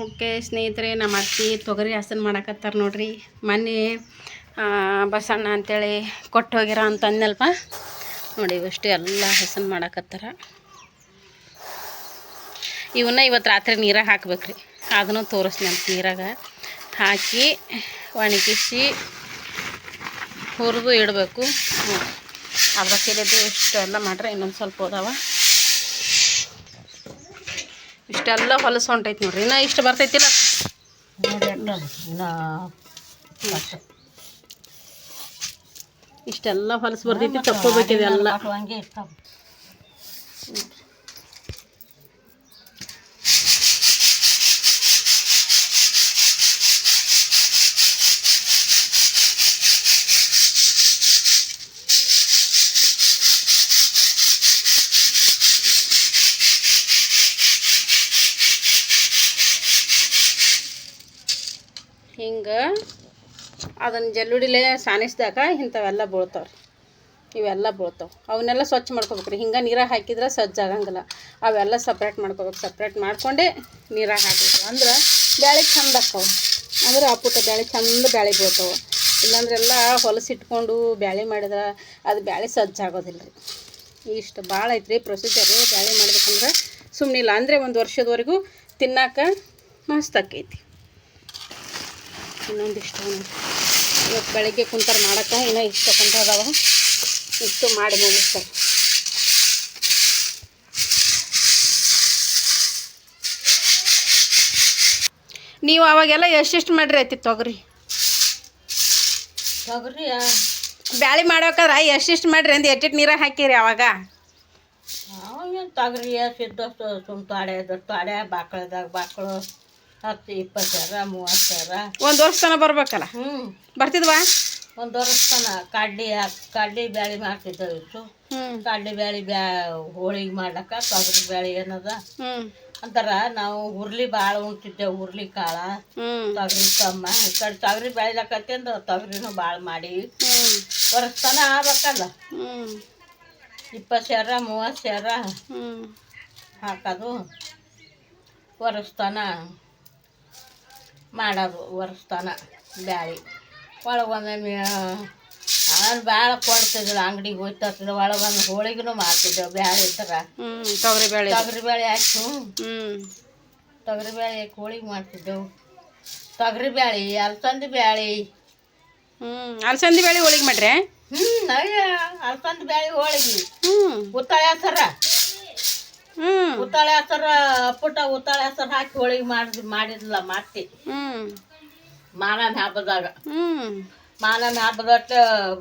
Okay ಸ್ನೇಹಿತರೆ, ನಮ್ಮ ಅತ್ತಿ ತೊಗರಿ ಹಸನ್ ಮಾಡಕತ್ತಾರೆ ನೋಡ್ರಿ. ಮೊನ್ನೆ ಬಸಣ್ಣ ಅಂತೇಳಿ ಕೊಟ್ಟು ಹೋಗಿರ ಅಂತ ಅಂದ್ನಲ್ಪ ನೋಡಿ, ಇವಷ್ಟು ಎಲ್ಲ ಹಸನ್ ಮಾಡಕತ್ತಾರ. ಇವನ್ನ ಇವತ್ತು ರಾತ್ರಿ ನೀರಾಗ ಹಾಕ್ಬೇಕ್ರಿ. ಅದನ್ನು ತೋರಿಸ್ತೀನಿ ಅಂತ ನೀರಾಗ. ಹಾಕಿ, ಒಣಗಿಸಿ, ಹುರಿದು ಇಡಬೇಕು. ಅರ್ಧ ಇಷ್ಟು ಇಷ್ಟೆಲ್ಲ ಮಾಡ್ರೆ ಇನ್ನೊಂದು ಸ್ವಲ್ಪ ಹೋದಾವ. ಇಷ್ಟೆಲ್ಲ ಹೊಲಸು ಹೊಂಟೈತಿ ನೋಡ್ರಿ ಇನ್ನ ಇಷ್ಟು ಬರ್ತೈತಿಲ್ಲ. ಇಷ್ಟೆಲ್ಲ ಹೊಲಸು ಬರ್ತೈತಿ ತಕ್ಕೋಬೇಕಿದೆ ಎಲ್ಲ ಹಂಗೆ ಅದನ್ನು ಜಲ್ಲುಡಿಲೆ ಸಾನಿಸಿದಾಗ ಇಂಥವೆಲ್ಲ ಬೀಳ್ತಾವ್ರಿ. ಇವೆಲ್ಲ ಬೀಳ್ತಾವೆ. ಅವನ್ನೆಲ್ಲ ಸ್ವಚ್ಛ ಮಾಡ್ಕೋಬೇಕ್ರಿ. ಹಿಂಗೆ ನೀರಾಗ ಹಾಕಿದ್ರೆ ಸಜ್ಜಾಗಂಗಿಲ್ಲ ಅವೆಲ್ಲ ಸಪ್ರೇಟ್ ಮಾಡ್ಕೋಬೇಕು. ಸಪ್ರೇಟ್ ಮಾಡ್ಕೊಂಡೇ ನೀರಾಗ ಹಾಕಬೇಕು. ಅಂದ್ರೆ ಬ್ಯಾಳೆ ಚಂದ ಆಕ್ಕವು ಅಂದ್ರೆ ಆ ಪುಟ್ಟ ಬ್ಯಾಳಿ ಚಂದ ಬ್ಯಾಳೆ ಬೀಳ್ತಾವೆ. ಇಲ್ಲಾಂದ್ರೆ ಎಲ್ಲ ಹೊಲಸಿಟ್ಕೊಂಡು ಬ್ಯಾಳಿ ಮಾಡಿದ್ರೆ ಅದು ಬ್ಯಾಳೆ ಸಜ್ಜಾಗೋದಿಲ್ಲ ರೀ ಇಷ್ಟು ಭಾಳ ಐತ್ರಿ ಪ್ರೊಸೀಜರು ಬ್ಯಾಳಿ ಮಾಡ್ಬೇಕಂದ್ರೆ ಸುಮ್ಮನಿಲ್ಲ ಅಂದರೆ ಒಂದು ವರ್ಷದವರೆಗೂ ತಿನ್ನಾಕ ಮಸ್ತ್ ಆಕೈತಿ ಇನ್ನೊಂದಿಷ್ಟು. ಇವತ್ತು ಬೆಳಗ್ಗೆ ಕುಂತಾರೆ ಮಾಡೋಕ್ಕೆ ಇನ್ನೂ ಇಷ್ಟು ಅದಾವ. ಇಷ್ಟು ಮಾಡಿ ಮುಗಿಸ್ತಾರೆ. ನೀವು ಅವಾಗೆಲ್ಲ ಎಷ್ಟೆಷ್ಟು ಮಾಡ್ರಿ ಐತಿ ತೊಗರಿ? ತೊಗರಿ ಬ್ಯಾಳಿ ಮಾಡ್ಬೇಕಾದ್ರೆ ಎಷ್ಟೆಷ್ಟು ಮಾಡ್ರಿ ಅಂದ್ರೆ ಎಟ್ಟೆಟ್ಟು ನೀರಾಗ ಹಾಕಿರಿ ಅವಾಗ? ತೊಗರಿ ಸಿದ್ದಷ್ಟು ಸುಮ್ ತೊಡೆ ತೊಡೆ ಬಾಕಳದಾಗ ಬಾಕಳು. ಹತ್ತು ಇಪ್ಪತ್ತು ಸಾವಿರ ಮೂವತ್ತು ಸಾವಿರ ಒಂದು ವರ್ಷ ಬರ್ಬೇಕಲ್ಲ? ಹ್ಞೂ ಬರ್ತಿದ್ವಾ? ಒಂದು ವರ್ಷ ತನ ಕಡ್ಡಿ ಹಾಕ್ ಕಡ್ಡಿ ಬ್ಯಾಳಿ ಮಾಡ್ತಿದ್ದವು ಇತ್ತು ಹ್ಞೂ ಕಡ್ಡಿ ಬ್ಯಾಳಿ ಬ್ಯಾ ಹೋಳಿಗೆ ಮಾಡ್ಲಕ್ಕ ತೊಗರಿ ಬ್ಯಾಳಿ ಏನದ? ಅಂತಾರ ನಾವು ಹುರ್ಲಿ ಭಾಳ ಉಣ್ತಿದ್ದೆವು ಹುರ್ಲಿ ಕಾಳ. ತೊಗರಿ ಕಮ್ಮ ಈ ಕಡೆ ತೊಗರಿ ಬೆಳಿಲಕತ್ತಿಂದ ತೊಗರಿನೂ ಭಾಳ ಮಾಡಿ. ಹ್ಞೂ ವರ್ಷ ತನ ಆಗ್ಬೇಕಲ್ಲ? ಇಪ್ಪತ್ತು ಸಾವಿರ ಮೂವತ್ತು ಸಾವಿರ ಹಾಕೋದು. ವರ್ಷತನ ಮಾಡೋದು ವರ್ಷತನ ಬ್ಯಾಳಿ. ಒಳಗೆ ಒಂದೊಮ್ಮೆ ನಾನು ಭಾಳ ಕೊಡ್ತಿದ್ದಿಲ್ಲ ಅಂಗಡಿಗೆ ಹೋಗ್ತಿರ್ತಿದ್ದೆ ಒಳಗೆ ಒಂದು ಹೋಳಿಗೆನೂ ಮಾಡ್ತಿದ್ದೆವು ಬ್ಯಾಳಿ ಇದ್ರೆ ತೊಗರಿ ಬೇಳೆ ತೊಗರಿ ಬೇಳೆ ಹಾಕಿ ಹ್ಞೂ ತೊಗರಿ ಬೇಳೆ ಹಾಕಿ ಹೋಳಿಗೆ ಮಾಡ್ತಿದ್ದೆವು. ತೊಗರಿ ಬ್ಯಾಳಿ ಅಲಸಂದಿ ಬ್ಯಾಳಿ. ಹ್ಞೂ ಅಲಸಂದಿ ಬ್ಯಾಳಿ ಹೋಳಿಗೆ ಮಾಡ್ರಿ? ಹ್ಞೂ ಅಯ್ಯ ಅಲಸಂದಿ ಬ್ಯಾಳಿ ಹೋಳಿಗೆ. ಹ್ಞೂ ಉತ್ತಾಳೆ ಹಸರ ಹ್ಞೂ ಉತ್ತಾಳೆ ಹೆಸರ ಪುಟ್ಟ ಉತ್ತಾಳೆ ಹೆಸರು ಹಾಕಿ ಹೋಳಿಗೆ ಮಾಡಿದ್ ಮಾಡಿದ್ಲ ಮಾಡ್ತಿ. ಹ್ಮ್. ಮಾನನ ಹಬ್ಬದಾಗ. ಹ್ಮ್. ಮಾನನ ಹಬ್ಬದಟ್ಟ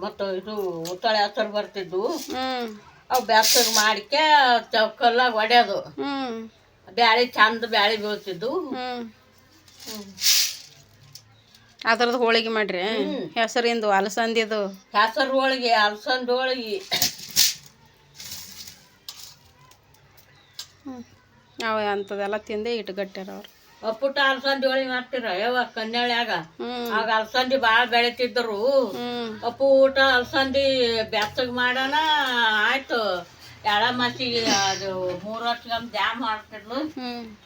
ಮತ್ತು ಇದು ಉತ್ತಾಳೆ ಹೆಸರು ಬರ್ತಿದ್ವು. ಹ್ಮ್. ಅವು ಬೆಚ್ಚಗೆ ಮಾಡಿಕೆ ಚೌಕಲ್ಲಾಗ ಒಡೆಯೋದು. ಬ್ಯಾಳಿ ಚಂದ ಬ್ಯಾಳಿ ಬೀಳ್ತಿದ್ವು. ಹ್ಞೂ ಅದ್ರದ್ದು ಹೋಳಿಗೆ ಮಾಡ್ರಿ. ಹ್ಮ್. ಹೆಸರಿಂದು ಅಲಸಂದಿದು. ಹೆಸರು ಹೋಳಿಗೆ ಅಲಸಂದಿ ಹೋಳಿಗೆ. ಅವ ಅಂಥದ್ದೆಲ್ಲ ತಿಂದೇ ಇಟ್ಟು ಗಟ್ಟ್ಯಾರ ಅವ್ರು ಅಪ್ಪುಟ್ಟ ಅಲಸಂದಿ ಹೋಳಿಗೆ ಮಾಡ್ತೀರ ಯಾವ ಕನ್ಯಾಳ್ಯಾಗ. ಆಗ ಅಲಸಂದಿ ಭಾಳ ಬೆಳಿತಿದ್ರು ಊಟ ಅಲಸಂದಿ ಬೆಚ್ಚಗೆ ಮಾಡೋಣ ಆಯ್ತು. ಎಳ ಮಸಿಗೆ ಅದು ಮೂರು ವರ್ಷ ಜಾಮ್ ಮಾಡ್ತಿದ್ಲು.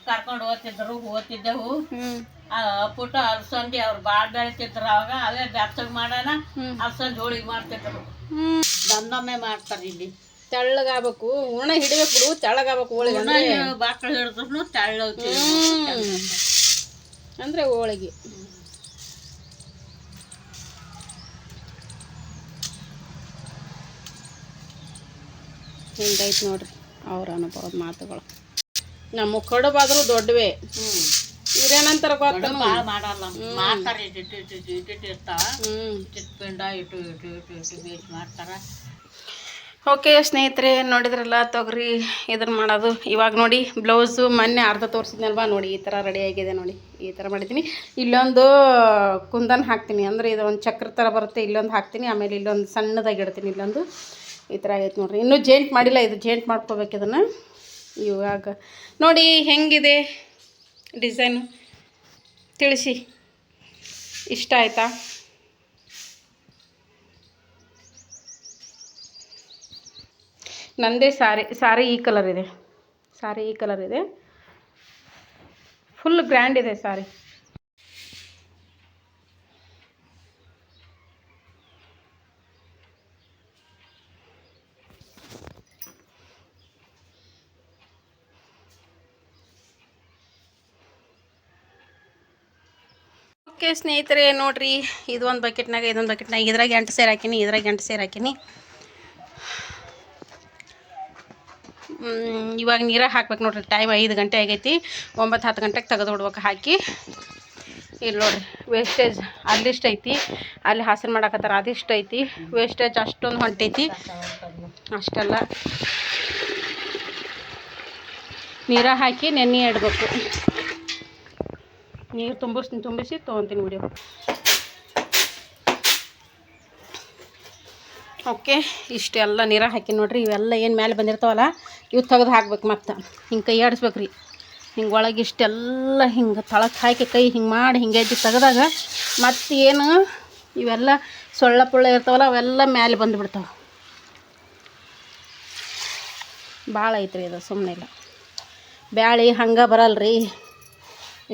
ಕರ್ಕೊಂಡು ಹೋಗ್ತಿದ್ರು ಓದ್ತಿದ್ದೆವು ಅಪ್ಪುಟ ಅಲಸಂದಿ ಅವ್ರು ಭಾಳ ಬೆಳಿತಿದ್ರು ಅವಾಗ ಅವೇ ಬೆಚ್ಚಗೆ ಮಾಡೋಣ ಅಲ್ಸಂದಿ ಹೋಳಿಗೆ ಮಾಡ್ತಿದ್ರು. ದಮ್ದಮ್ಮೆ ದಮ್ಮೆ ಮಾಡ್ತಾರೆ ಇಲ್ಲಿ. ತೆಳ್ಳಗಾಗಬೇಕು. ಉಣ ಹಿಡಿಬೇಕು ಬಿಡು ತೆಳ್ಳಗಾಗಬೇಕು ಹೋಳಿಗೆ ಅಂದ್ರೆ. ಬಾಕಳು ಹಿಡಿದ್ರು ತೆಳ್ಳು. ಅಂದ್ರೆ ಹೋಳಿಗೆ. ಹಿಂಗೈತೆ ನೋಡ್ರಿ ಅವ್ರ ಅನುಭವದ ಮಾತುಗಳು. ನಮ್ಮ ಕಡುಬಾದ್ರೂ ದೊಡ್ಡವೇ. ಹ್ಮ್. ಇವ್ರೇನಂತಾರ ಗೊತ್ತ ಭಾಳ ಮಾಡಲ್ಲ. ಮಾಡ್ತಾರೆ ಇಟ್ಟು ಇಟ್ಟು ಇಟ್ಟು ಇಟ್ಟು ಇರ್ತಾವ ಇಟ್ಟು ಪಿಂಡ ಇಟ್ಟು ಇಟ್ಟು ಇಟ್ಟು ಇಟ್ಟು ಬೇಯಿಸಿ ಮಾಡ್ತಾರೆ. ಓಕೆ ಸ್ನೇಹಿತರೆ, ನೋಡಿದ್ರಲ್ಲ ತೊಗರಿ ಇದನ್ನು ಮಾಡೋದು. ಇವಾಗ ನೋಡಿ, ಬ್ಲೌಸು ಮೊನ್ನೆ ಅರ್ಧ ತೋರಿಸಿದ್ನಲ್ವಾ ನೋಡಿ, ಈ ಥರ ರೆಡಿ ಆಗಿದೆ ನೋಡಿ. ಈ ಥರ ಮಾಡಿದ್ದೀನಿ. ಇಲ್ಲೊಂದು ಕುಂದನ್ ಹಾಕ್ತೀನಿ. ಅಂದರೆ ಇದು ಒಂದು ಚಕ್ರ ಥರ ಬರುತ್ತೆ, ಇಲ್ಲೊಂದು ಹಾಕ್ತೀನಿ. ಆಮೇಲೆ ಇಲ್ಲೊಂದು ಸಣ್ಣದಾಗಿ ಇಡ್ತೀನಿ ಇಲ್ಲೊಂದು. ಈ ಥರ ಆಗೈತೆ ನೋಡಿರಿ. ಇನ್ನೂ ಜೇಂಟ್ ಮಾಡಿಲ್ಲ, ಇದು ಜೇಂಟ್ ಮಾಡ್ಕೋಬೇಕು ಇದನ್ನು. ಇವಾಗ ನೋಡಿ ಹೆಂಗಿದೆ ಡಿಸೈನು ತಿಳಿಸಿ. ಇಷ್ಟ ಆಯಿತಾ? ನಂದೇ ಸಾರಿ ಸಾರಿ ಈ ಕಲರ್ ಇದೆ. ಸಾರಿ ಈ ಕಲರ್ ಇದೆ. ಫುಲ್ ಗ್ರ್ಯಾಂಡ್ ಇದೆ ಸಾರಿ. ಓಕೆ ಸ್ನೇಹಿತರೆ, ನೋಡ್ರಿ ಇದು ಒಂದು ಬಕೆಟ್ನಾಗ ಇದೊಂದು ಬಕೆಟ್ನಾಗ ಇದ್ರಾಗ ಎಂಟು ಸೇರು ಹಾಕಿನಿ, ಇದ್ರಾಗ ಎಂಟು ಸೇರು ಹಾಕಿನಿ. ಇವಾಗ ನೀರಾಗ ಹಾಕ್ಬೇಕು ನೋಡ್ರಿ ಟೈಮ್ ಐದು ಗಂಟೆ ಆಗೈತಿ. ಒಂಬತ್ತು ಹತ್ತು ಗಂಟೆಗೆ ತೆಗೆದು ಬಿಡ್ಬೇಕು ಹಾಕಿ. ಇಲ್ಲಿ ನೋಡ್ರಿ ವೇಸ್ಟೇಜ್ ಅಲ್ಲಿಷ್ಟು ಐತಿ. ಅಲ್ಲಿ ಹಸರು ಮಾಡಕತ್ತಾರ, ಅದಿಷ್ಟು ಐತಿ. ವೇಸ್ಟೇಜ್ ಅಷ್ಟೊಂದು ಹೊಂಟೈತಿ. ಅಷ್ಟೆಲ್ಲ. ನೀರ ಹಾಕಿ ನೆನೆ ಇಡಬೇಕು. ನೀರು ತುಂಬಿಸಿ ತುಂಬಿಸಿ ತೊಗೊತೀನಿ ವಿಡಿಯೋ. ಓಕೆ ಇಷ್ಟೆಲ್ಲ ನೀರಾಗ ಹಾಕಿ ನೋಡ್ರಿ, ಇವೆಲ್ಲ ಏನು ಮೇಲೆ ಬಂದಿರ್ತಾವಲ್ಲ, ಇವು ತೆಗೆದು ಹಾಕ್ಬೇಕು ಮತ್ತೆ. ಹಿಂಗೆ ಕೈ ಆಡಿಸ್ಬೇಕು ರೀ. ಹಿಂಗೆ ಒಳಗೆ ಇಷ್ಟೆಲ್ಲ ಹಿಂಗೆ ತಳಕ್ಕೆ ಹಾಕಿ ಕೈ ಹಿಂಗೆ ಮಾಡಿ ಹಿಂಗೆ ಎದ್ದು ತೆಗೆದಾಗ ಮತ್ತೆ ಏನು ಇವೆಲ್ಲ ಸೊಳ್ಳ ಪುಳ್ಳ ಇರ್ತಾವಲ್ಲ, ಅವೆಲ್ಲ ಮೇಲೆ ಬಂದುಬಿಡ್ತಾವೆ. ಭಾಳ ಐತ್ರಿ ಇದು ಸುಮ್ಮನೆ ಇಲ್ಲ. ಬ್ಯಾಳಿ ಹಂಗೆ ಬರಲ್ರಿ.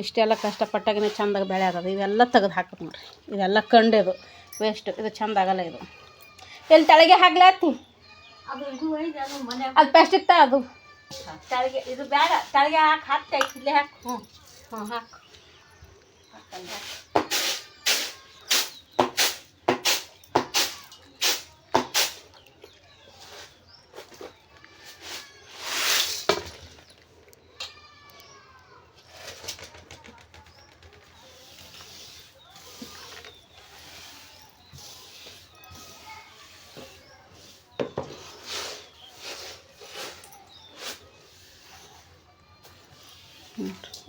ಇಷ್ಟೆಲ್ಲ ಕಷ್ಟಪಟ್ಟಾಗನೇ ಚಂದಾಗ ಬೆಳೆ ಆಗೋದು ಇವೆಲ್ಲ ತೆಗೆದು ಹಾಕಬೇಕು ನೋಡ್ರಿ. ಇದೆಲ್ಲ ಕಂಡಿದು ವೇಸ್ಟ್ ಇದು ಚಂದ ಆಗಲ್ಲ ಇದು. ಎಲ್ಲಿ ತಳಗೆ ಹಾಕ್ಲಾತಿ ಅದು ಪ್ಲಾಸ್ಟಿಕ್ ತ ಅದು. ತಳಗೆ ಇದು ಬೇಡ ತಳಗೆ ಹಾಕಿ ಹಾಕ್ತಾ ಇಲ್ಲೇ ಹಾಕಿ. ಹ್ಞೂ ಹ್ಞೂ ಹಾಕು.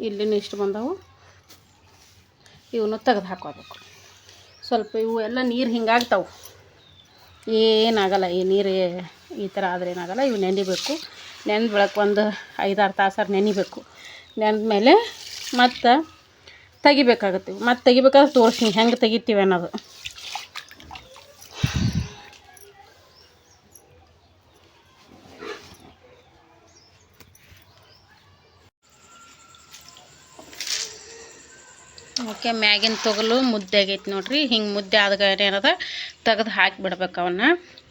ಇಲ್ಲಿನೂ ಇಷ್ಟು ಬಂದವು. ಇವನು ತೆಗೆದು ಹಾಕೋಬೇಕು ಸ್ವಲ್ಪ ಇವು ಎಲ್ಲ ನೀರು ಹಿಂಗಾಗ್ತಾವೆ. ಏನಾಗಲ್ಲ, ಈ ನೀರು ಈ ಥರ ಆದ್ರೆ ಏನಾಗಲ್ಲ, ಇವು ನೆನಿಬೇಕು. ನೆನೆದ ಬೆಳಕ್ಕೆ ಒಂದು ಐದಾರು ತಾಸಾರು ನೆನಿಬೇಕು. ಮೇಲೆ ಮತ್ತು ತೆಗಿಬೇಕಾಗತ್ತೆ ಮತ್ತು ತೆಗಿಬೇಕಾದ್ರೆ ತೋರಿಸ್ತೀನಿ, ಹೆಂಗೆ ತೆಗಿತೀವಿ ಅನ್ನೋದು. ಓಕೆ ಮ್ಯಾಗಿನ ತೊಗಲು ಮುದ್ದೆ ಆಗೈತೆ ನೋಡ್ರಿ. ಹಿಂಗೆ ಮುದ್ದೆ ಆದಾಗ ಏನದ? ತೆಗೆದು ಹಾಕಿಬಿಡ್ಬೇಕು ಅವನ್ನ.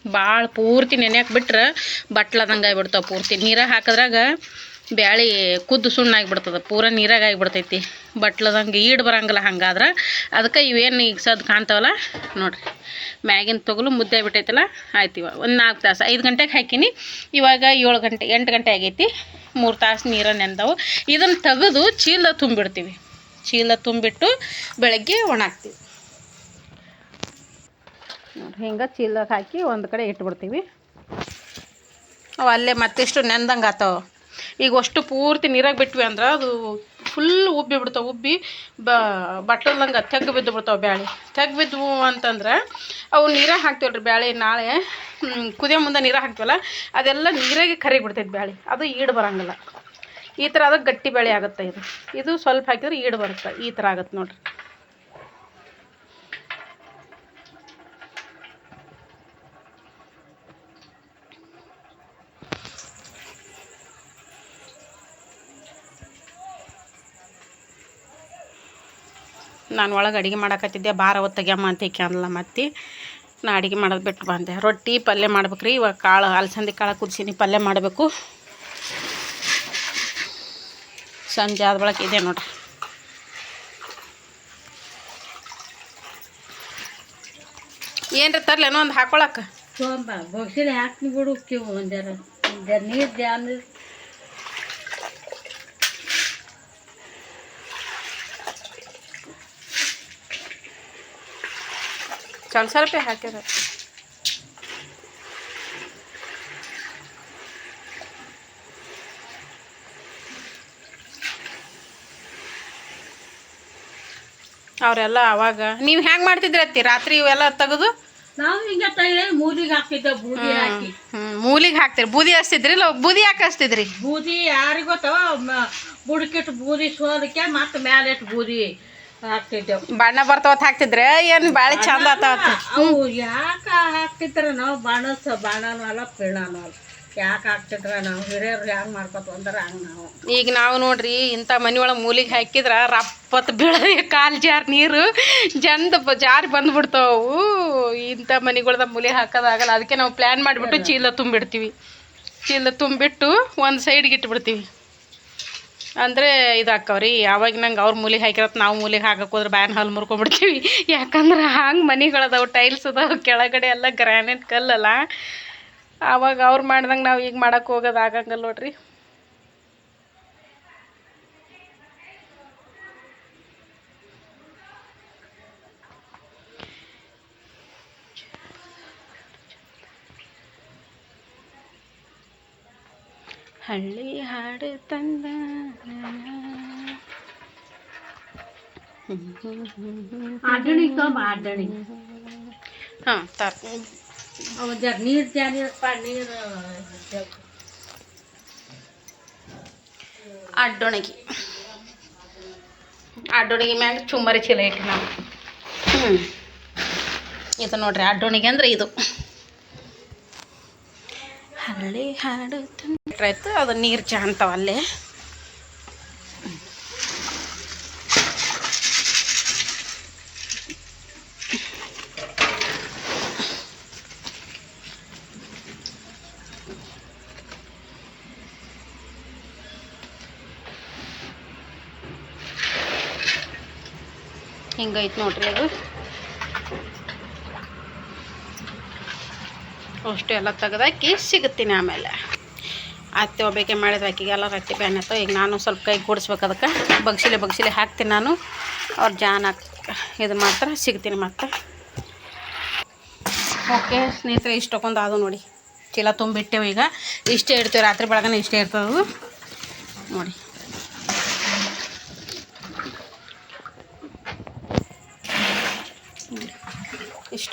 ಭಾಳ ಪೂರ್ತಿ ನೆನೆಯಕ್ಕೆ ಬಿಟ್ರೆ ಬಟ್ಲದಂಗೆ ಆಗಿಬಿಡ್ತಾವೆ ಪೂರ್ತಿ. ನೀರಾಗ ಹಾಕಿದ್ರಾಗ ಬ್ಯಾಳಿ ಕುದ್ದು ಸುಣ್ಣ ಆಗಿಬಿಡ್ತದೆ. ಪೂರ ನೀರಾಗ ಆಗಿಬಿಡ್ತೈತಿ. ಬಟ್ಲದಂಗೆ ಈಡು ಬರಂಗಿಲ್ಲ ಹಂಗಾದ್ರೆ. ಅದಕ್ಕೆ ಇವೇನು ಈಗ ಸದ್ ಕಾಣ್ತಾವಲ್ಲ ನೋಡಿರಿ. ಮ್ಯಾಗಿನ ತೊಗಲು ಮುದ್ದೆ ಬಿಟ್ಟೈತಲ್ಲ ಆಯ್ತು ಇವಾಗ. ಒಂದು ನಾಲ್ಕು ತಾಸು. ಐದು ಗಂಟೆಗೆ ಹಾಕೀನಿ. ಇವಾಗ ಏಳು ಗಂಟೆ, ಎಂಟು ಗಂಟೆ ಆಗೈತಿ. ಮೂರು ತಾಸು ನೀರ ನೆಂದವು. ಇದನ್ನು ತೆಗೆದು ಚೀಲ ತುಂಬಿಡ್ತೀವಿ. ಚೀಲ ತುಂಬಿಟ್ಟು ಬೆಳಗ್ಗೆ ಒಣಾಕ್ತೀವಿ ನೋಡಿ ಹಿಂಗೆ ಚೀಲಕ್ಕೆ ಹಾಕಿ ಒಂದು ಕಡೆ ಇಟ್ಬಿಡ್ತೀವಿ. ಅವು ಅಲ್ಲೇ ಮತ್ತಿಷ್ಟು ನೆಂದಂಗೆ ಆತಾವ. ಈಗ ಅಷ್ಟು ಪೂರ್ತಿ ನೀರಾಗ ಬಿಟ್ವಿ ಅಂದ್ರೆ ಅದು ಫುಲ್ ಉಬ್ಬಿ ಬಿಡ್ತಾವೆ ಉಬ್ಬಿ ಬ ಬಟ್ಟಲ್ದಂಗೆ ತೆಗ್ಗು ಬಿದ್ದು ಬಿಡ್ತಾವೆ ಬ್ಯಾಳೆ. ತೆಗ್ಗು ಬಿದ್ವು ಅಂತಂದ್ರೆ ಅವು ನೀರಾಗ ಹಾಕ್ತೀವಲ್ರಿ ಬ್ಯಾಳೆ ನಾಳೆ ಕುದಿಯೋ ಮುಂದೆ ನೀರಾಗ ಹಾಕ್ತೀವಲ್ಲ ಅದೆಲ್ಲ ನೀರಾಗೆ ಕರಗಿ ಬಿಡ್ತೈತೆ ಬ್ಯಾಳೆ. ಅದು ಈಡು ಬರಂಗಿಲ್ಲ. ಈ ಥರ ಆದಾಗ ಗಟ್ಟಿ ಬೇಳೆ ಆಗುತ್ತೆ ಇದು. ಇದು ಸ್ವಲ್ಪ ಹಾಕಿದ್ರೆ ಈಡು ಬರುತ್ತೆ. ಈ ಥರ ಆಗುತ್ತೆ ನೋಡ್ರಿ. ನಾನು ಒಳಗೆ ಅಡುಗೆ ಮಾಡಕತ್ತಿದ್ದೆ ಬಾರ ಹೊತ್ತು ತೆಗ್ಯಮ್ಮ ಅಂತ ಅಂದ್ಲ ಮತ್ತೆ. ನಾ ಅಡುಗೆ ಮಾಡೋದು ಬಿಟ್ಟು ಬಂದೆ. ರೊಟ್ಟಿ ಪಲ್ಯ ಮಾಡ್ಬೇಕು ರೀ ಇವಾಗ ಕಾಳು, ಅಲಸಂದಿ ಕಾಳು ಕುದಿಸಿನಿ. ಪಲ್ಯ ಮಾಡಬೇಕು. ಸಂಜೆ ಆದ ಬಳಕ ಇದೆ ನೋಡ್ರಿ. ಏನ್ರಿ ತರ್ಲೇನೋ ಒಂದು ಹಾಕೊಳಕ್ಕೆ ಬೊಗ್ಸಿನ ಹಾಕಿ ಬಿಡು ಕಿವು ಒಂದರ ಒಂದರ ನೀರು ಧ್ಯಾನ. ಸ್ವಲ್ಪ ಸ್ವಲ್ಪ ಹಾಕ್ಯಾರ. ಅವರೆಲ್ಲ ಅವಾಗ. ನೀವು ಹೆಂಗೆ ಮಾಡ್ತಿದ್ರಿ ಅತ್ತಿ ರಾತ್ರಿ ಇವೆಲ್ಲ ತೆಗೆದು? ನಾವು ಹಿಂಗೆ ತೈಲೆ ಮೂಲಿಗೆ ಹಾಕ್ತಿದ್ದೆವು ಬೂದಿ ಹಾಕಿ. ಮೂಲಿಗೆ ಹಾಕ್ತೀರಿ? ಬೂದಿ ಹಚ್ತಿದ್ರಿ ಇಲ್ಲ ಬೂದಿ ಯಾಕೆ ಹಚ್ತಿದ್ರಿ? ಬೂದಿ ಯಾರಿಗೆ ಗೊತ್ತವ? ಬುಡಕಿಟ್ಟು ಬೂದಿ ಸೋದಕ್ಕೆ ಮತ್ತೆ ಮ್ಯಾಲೆ ಇಟ್ಟು ಬೂದಿ ಹಾಕ್ತಿದ್ದೆವು. ಬಣ್ಣ ಬರ್ತಾವತ್ ಹಾಕ್ತಿದ್ರೆ? ಏನು ಭಾಳ ಚಂದ ಆತಾವತ್ತ ಯಾಕ ಯಾಕೆ ಹಾಕ್ತಿದ್ರ ನಾವು ಬಾಣಸ ಬಾಣನೂ ಅಲ್ಲ ಪಿಳ್ಳನೂ ಅಲ್ಲ. ಯಾಕೆ ಆಗ್ತಿದ್ರ ನಾವು? ಹಿರಿಯರು ಹ್ಯಾಂಗೆ ಮಾಡ್ಕೊತ ಅಂದ್ರೆ ಹಂಗೆ ನಾವು. ಈಗ ನಾವು ನೋಡ್ರಿ ಇಂಥ ಮನೆ ಒಳಗೆ ಮೂಲಿಗೆ ಹಾಕಿದ್ರೆ ರಪ್ಪತ್ ಬೀಳದಿ ಕಾಲು ಜಾರ್ ನೀರು ಜಂದ ಜಾರಿ ಬಂದ್ಬಿಡ್ತಾವು. ಇಂಥ ಮನೆಗಳ್ದ ಮೂಲಿಗೆ ಹಾಕೋದಾಗಲ್ಲ ಅದಕ್ಕೆ ನಾವು ಪ್ಲ್ಯಾನ್ ಮಾಡಿಬಿಟ್ಟು ಚೀಲ ತುಂಬಿಡ್ತೀವಿ. ಚೀಲ ತುಂಬಿಟ್ಟು ಒಂದು ಸೈಡ್ಗೆ ಇಟ್ಬಿಡ್ತೀವಿ. ಅಂದರೆ ಇದಾಕವ್ರಿ ಯಾವಾಗ ನಂಗೆ ಅವ್ರ ಮೂಲಿಗೆ ಹಾಕಿರತ್ತೆ ನಾವು ಮೂಲಿಗೆ ಹಾಕಕ್ಕೆ ಹೋದ್ರೆ ಬ್ಯಾನ್ ಹಾಲು ಮುರ್ಕೊಂಡ್ಬಿಡ್ತೀವಿ ಯಾಕಂದ್ರೆ ಹಂಗೆ ಮನೆಗಳದಾವು ಟೈಲ್ಸ್ ಅದಾವು ಕೆಳಗಡೆ ಎಲ್ಲ ಗ್ರಾನೈಟ್ ಕಲ್ಲಲ್ಲ. ಆವಾಗ ಅವ್ರು ಮಾಡ್ದಂಗೆ ನಾವು ಈಗ ಮಾಡಕ್ಕೆ ಹೋಗೋದು ಆಗಂಗಲ್ಲ ನೋಡ್ರಿ. ಹಳ್ಳಿ ಹಾಡು ತಂದ ಹಾಂ ತರ. ಅವ ಜರ ನೀರು ಜಾರಿಯಪ್ಪ ನೀರು ಅಡ್ಡೊಣಗಿ. ಅಡ್ಡೊಣಗಿ ಮ್ಯಾಗ ಚುಮ್ಮರಿ ಚೀಲ ಇಟ್ಟು ನಾವು. ಇದು ನೋಡ್ರಿ, ಅಡ್ಡೊಣಗಿ ಅಂದ್ರೆ ಇದು. ಹಳ್ಳಿ ಹಾಡು ಆಯ್ತು, ಅದು ನೀರು ಚಾಂತಾವ ಹಿಂಗೈತೆ ನೋಡ್ರಿ ಅದು? ಅಷ್ಟು ಎಲ್ಲ ತೆಗೆದಾಕಿ ಸಿಗುತ್ತೀನಿ ಆಮೇಲೆ. ಅತ್ತೆ ಒಬ್ಬಕ್ಕೆ ಮಾಡಿದ್ರೆ ಆಕಿಗೆಲ್ಲ ರೊಟ್ಟಿ ಬ್ಯಾನ್ ಆಯ್ತು. ಈಗ ನಾನು ಸ್ವಲ್ಪ ಕೈ ಕೂಡಿಸ್ಬೇಕು ಅದಕ್ಕೆ. ಬಗ್ಸಿಲೆ ಬಗ್ಸಿಲೆ ಹಾಕ್ತೀನಿ ನಾನು. ಅವ್ರು ಜಾನ್ ಇದು ಮಾತ್ರ ಸಿಗ್ತೀನಿ ಮತ್ತೆ ಓಕೆ, ಸ್ನೇಹಿತರೆ ಇಷ್ಟೊಂದು ಅದು ನೋಡಿ. ಚೀಲ ತುಂಬಿಟ್ಟೆವು ಈಗ. ಇಷ್ಟೇ ಇಡ್ತೀವಿ, ರಾತ್ರಿ ಬೆಳಗನೆ ಇಷ್ಟೇ ಇರ್ತದೆ ನೋಡಿ.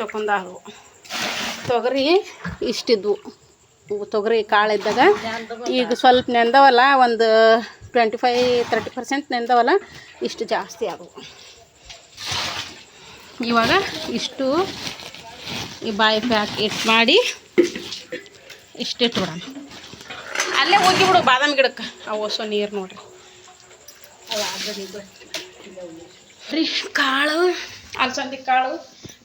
ಇಷ್ಟಕ್ಕೊಂದು ಆದವು ತೊಗರಿ ಇಷ್ಟಿದ್ವು. ತೊಗರಿ ಕಾಳು ಇದ್ದಾಗ ಈಗ ಸ್ವಲ್ಪ ನೆಂದವಲ್ಲ ಒಂದು ಟ್ವೆಂಟಿ ಫೈ ತರ್ಟಿ ಪರ್ಸೆಂಟ್ ನೆಂದವಲ್ಲ ಇಷ್ಟು ಜಾಸ್ತಿ ಆದವು. ಇವಾಗ ಇಷ್ಟು ಈ ಬಾಯಿ ಪ್ಯಾಕ್ ಇಟ್ಟು ಮಾಡಿ ಇಷ್ಟಿಟ್ಟು ಬಿಡೋಣ. ಅಲ್ಲೇ ಹೋಗಿ ಬಿಡು ಬಾದಾಮಿ ಗಿಡಕ್ಕೆ. ಅವು ಹೊಸ ನೀರು ನೋಡ್ರಿ. ರೀ ಕಾಳು ಅಲ್ಸಂದಿ ಕಾಳು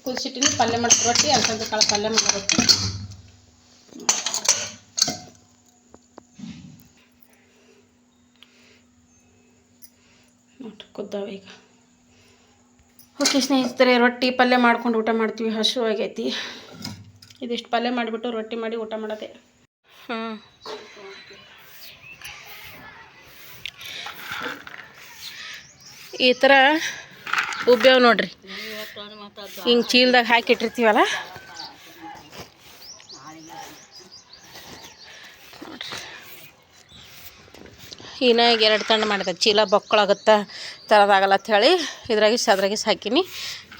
ಕುದಿಸಿಟ್ಟಿನಿ, ಪಲ್ಯ ಮಾಡಿ ರೊಟ್ಟಿ ಅಲ್ಸಂದ ಕಾಳು ಪಲ್ಯ ಮಾಡಿ ನೋಡ್ರಿ, ಕುದ್ದಾವ ಈಗ. ಓಕೆ ಸ್ನೇಹಿತರೆ, ರೊಟ್ಟಿ ಪಲ್ಯ ಮಾಡ್ಕೊಂಡು ಊಟ ಮಾಡ್ತೀವಿ ಹಸು ಆಗೈತಿ ಇದಿಷ್ಟು ಪಲ್ಯ ಮಾಡಿಬಿಟ್ಟು ರೊಟ್ಟಿ ಮಾಡಿ ಊಟ ಮಾಡೋದೆ? ಹ್ಞೂ ಈ ಥರ ಉಬ್ಬ್ಯಾವ ನೋಡ್ರಿ. ಹಿಂಗೆ ಚೀಲ್ದಾಗ ಹಾಕಿಟ್ಟಿರ್ತೀವಲ್ಲ? ಇನ್ನಾಗ ಎರಡು ತಂಡು ಮಾಡಿದೆ. ಚೀಲ ಬೊಕ್ಕಳಾಗುತ್ತೆ, ತರೋದಾಗಲ್ಲ ಅಂತ ಹೇಳಿ ಇದ್ರಾಗಿಸ್ ಅದ್ರಾಗಿಸ್ ಹಾಕಿನಿ.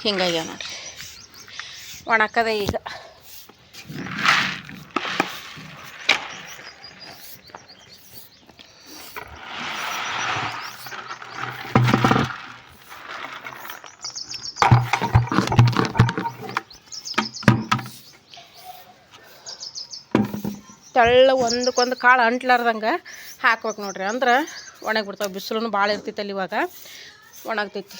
ಹಿಂಗಾಗ್ಯಾವ ನೋಡ್ರಿ. ಒಣಕದೆ ಈಗ. ತೆಳ್ಳ ಒಂದಕ್ಕೊಂದು ಕಾಳು ಅಂಟ್ಲಾರ್ದಂಗೆ ಹಾಕ್ಬೇಕು ನೋಡ್ರಿ. ಅಂದ್ರೆ ಒಣಗಿ ಬಿಡ್ತಾವೆ. ಬಿಸಿಲು ಭಾಳ ಇರ್ತೈತಲ್ಲ ಇವಾಗ. ಒಣಗ್ತೈತಿ.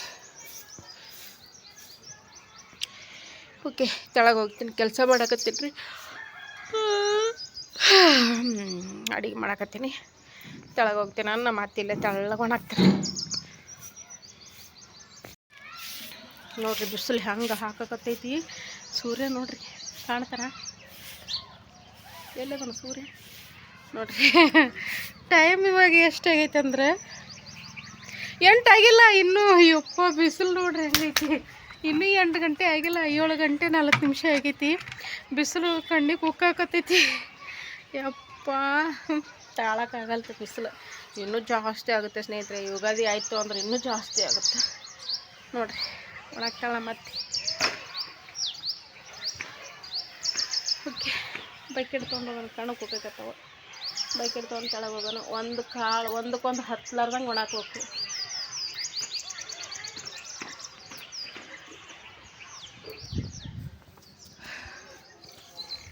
ಓಕೆ, ತೆಳಗೆ ಹೋಗ್ತೀನಿ. ಕೆಲಸ ಮಾಡಕತ್ತೀನಿ. ರೀ ಅಡಿಗೆ ಮಾಡಕತ್ತೀನಿ. ತೆಳಗೆ ಹೋಗ್ತೀನಿ. ಅನ್ನ ಮಾತಿಲ್ಲ ತೆಳ್ಳಗೆ ಒಣಗ್ತೀನಿ. ನೋಡ್ರಿ, ಬಿಸಿಲು ಹೆಂಗೆ ಹಾಕಕತ್ತೈತಿ. ಸೂರ್ಯ ನೋಡ್ರಿ, ಕಾಣ್ತಾರ? ಎಲ್ಲದನ ಸೂರ್ಯ? ನೋಡ್ರಿ. ಟೈಮ್ ಇವಾಗ ಎಷ್ಟಾಗೈತೆ ಅಂದ್ರೆ? ಎಂಟಾಗಿಲ್ಲ ಇನ್ನೂ ಯಪ್ಪ, ಬಿಸಿಲು ನೋಡ್ರಿ ಹೆಂಗೈತಿ. ಇನ್ನೂ ಎಂಟು ಗಂಟೆ ಆಗಿಲ್ಲ, ಏಳು ಗಂಟೆ ನಾಲ್ಕು ನಿಮಿಷ ಆಗೈತಿ. ಬಿಸಿಲು ಕಣ್ಣಿಗೆ ಕುಕ್ಕಾಕತ್ತೈತಿ ಯಪ್ಪ, ತಾಳಕ್ಕಾಗಲ್ತ ಬಿಸಿಲು. ಇನ್ನೂ ಜಾಸ್ತಿ ಆಗುತ್ತೆ ಸ್ನೇಹಿತರೆ, ಯುಗಾದಿ ಆಯಿತು ಅಂದ್ರೆ ಇನ್ನೂ ಜಾಸ್ತಿ ಆಗುತ್ತೆ. ನೋಡ್ರಿ, ಒಣಗ್ತಾಳ ಮತ್ತೆ ಓಕೆ ಬಕೆಟ್ ತೊಗೊಂಡು ಹೋಗೋಣ ಕಣಕ್ಕೆ ಹೋಗ್ಬೇಕತ್ತವ ಬೈಕ್ ತೊಗೊಂಡು ಕೆಳಗೆ ಹೋಗೋಣ ಒಂದು ಕಾಳು ಒಂದಕ್ಕೊಂದು ಹತ್ಲಾರ್ದಂಗೆ ಒಣಾಕ್ಬೇಕು